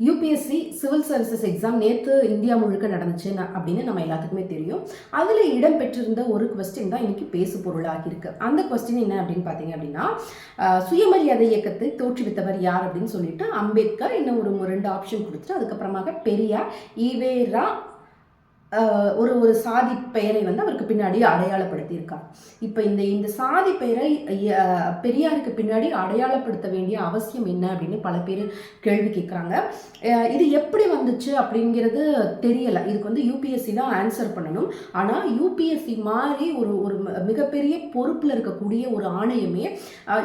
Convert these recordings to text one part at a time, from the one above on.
UPSC civil services exam நேற்று India முழுக்க நடந்துச்சு அப்படின்னு நம்ம எல்லாத்துக்குமே தெரியும். அதில் இடம்பெற்றிருந்த ஒரு கொஸ்டின் தான் இன்னைக்கு பேசு பொருளாக இருக்கு அந்த கொஸ்டின் என்ன அப்படின்னு பார்த்தீங்க அப்படின்னா சுயமரியாதை இயக்கத்தை தோற்றுவித்தவர் யார் அப்படின்னு சொல்லிட்டு அம்பேத்கர் இன்னும் ஒரு ரெண்டு ஆப்ஷன் கொடுத்துட்டு அதுக்கப்புறமாக பெரியார் ஈவேரா ஒரு ஒரு சாதி பெயரை வந்து அவருக்கு பின்னாடி அடையாளப்படுத்தியிருக்கார் இப்போ இந்த இந்த சாதி பெயரை பெரியாருக்கு பின்னாடி அடையாளப்படுத்த வேண்டிய அவசியம் என்ன அப்படின்னு பல பேர் கேள்வி கேட்குறாங்க இது எப்படி வந்துச்சு அப்படிங்கிறது தெரியலை. இதுக்கு வந்து யூபிஎஸ்சி தான் ஆன்சர் பண்ணணும். ஆனால் யூபிஎஸ்சி மாதிரி ஒரு ஒரு ம- மிகப்பெரிய பொறுப்பில் இருக்கக்கூடிய ஒரு ஆணையமே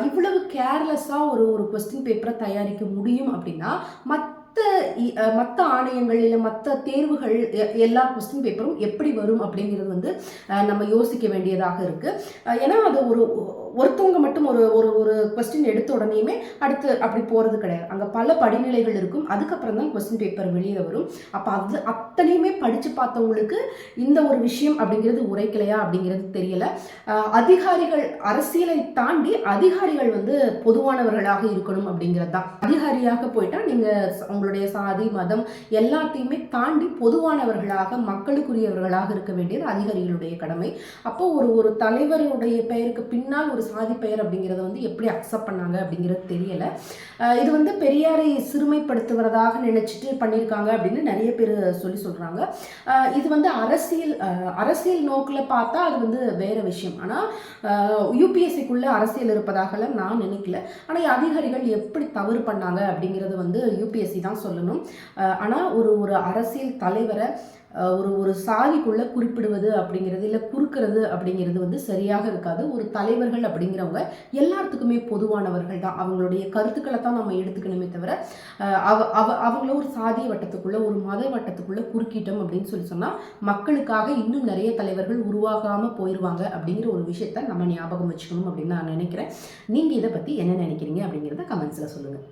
இவ்வளவு கேர்லெஸ்ஸாக ஒரு ஒரு கொஸ்டின் பேப்பரை தயாரிக்க முடியும் அப்படின்னா மற்ற மற்ற ஆணையங்கள் இல்லை மற்ற தேர்வுகள் எ- எல்லா கொஸ்டின் பேப்பரும் எப்படி வரும் அப்படிங்கிறது வந்து நம்ம யோசிக்க வேண்டியதாக இருக்குது ஏன்னா அது ஒரு ஒருத்தவங்க மட்டும் ஒரு ஒரு ஒரு கொஸ்டின் எடுத்த உடனேயுமே அடுத்து அப்படி போகிறது கிடையாது. அங்கே பல படிநிலைகள் இருக்கும். அதுக்கப்புறம் தான் கொஸ்டின் பேப்பர் வெளியே வரும். அப்போ அது அத்தனையுமே படித்து பார்த்தவங்களுக்கு இந்த ஒரு விஷயம் அப்படிங்கிறது உரைக்கலையா அப்படிங்கிறது தெரியல. அதிகாரிகள் அரசியலை தாண்டி அதிகாரிகள் வந்து பொதுவானவர்களாக இருக்கணும் அப்படிங்கிறது தான். அதிகாரியாக போயிட்டா நீங்கள் உங்களுடைய சாதி மதம் எல்லாத்தையுமே தாண்டி பொதுவானவர்களாக மக்களுக்குரியவர்களாக இருக்க வேண்டியது அதிகாரிகளுடைய கடமை. அப்போ ஒரு ஒரு தலைவருடைய பெயருக்கு பின்னால் ஒரு சாதி பெயர் அப்படிங்கிறத வந்து எப்படி அக்செப்ட் பண்ணாங்க அப்படிங்கிறது தெரியல. இது வந்து பெரியாரை சிறுமைப்படுத்துவதாக நினைச்சிட்டு பண்ணியிருக்காங்க அப்படின்னு நிறைய பேர் சொல்லி சொல்றாங்க. இது வந்து அரசியல் அரசியல் நோக்கில் பார்த்தா அது வந்து வேற விஷயம். ஆனால் யூபிஎஸ்சிக்குள்ள அரசியல் இருப்பதாகலாம் நான் நினைக்கல. ஆனால் அதிகாரிகள் எப்படி தவறு பண்ணாங்க அப்படிங்கிறது வந்து யூபிஎஸ்சி தான் சொல்லணும். ஆனால் ஒரு ஒரு அரசியல் தலைவரை ஒரு ஒரு சாதிக்குள்ளே குறிப்பிடுவது அப்படிங்கிறது இல்லை குறுக்கிறது அப்படிங்கிறது வந்து சரியாக இருக்காது. ஒரு தலைவர்கள் அப்படிங்கிறவங்க எல்லாத்துக்குமே பொதுவானவர்கள் தான். அவங்களுடைய கருத்துக்களை தான் நம்ம எடுத்துக்கணுமே தவிர அவ அவ அவங்கள ஒரு சாதிய வட்டத்துக்குள்ளே ஒரு மத வட்டத்துக்குள்ளே குறுக்கிட்டோம் அப்படின்னு சொல்லி சொன்னால் மக்களுக்காக இன்னும் நிறைய தலைவர்கள் உருவாகாமல் போயிடுவாங்க அப்படிங்கிற ஒரு விஷயத்த நம்ம ஞாபகம் வச்சுக்கணும் அப்படின்னு நான் நினைக்கிறேன். நீங்கள் இதை பற்றி என்ன நினைக்கிறீங்க அப்படிங்கிறத கமெண்ட்ஸில் சொல்லுங்கள்